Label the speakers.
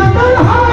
Speaker 1: বাতাল হয়।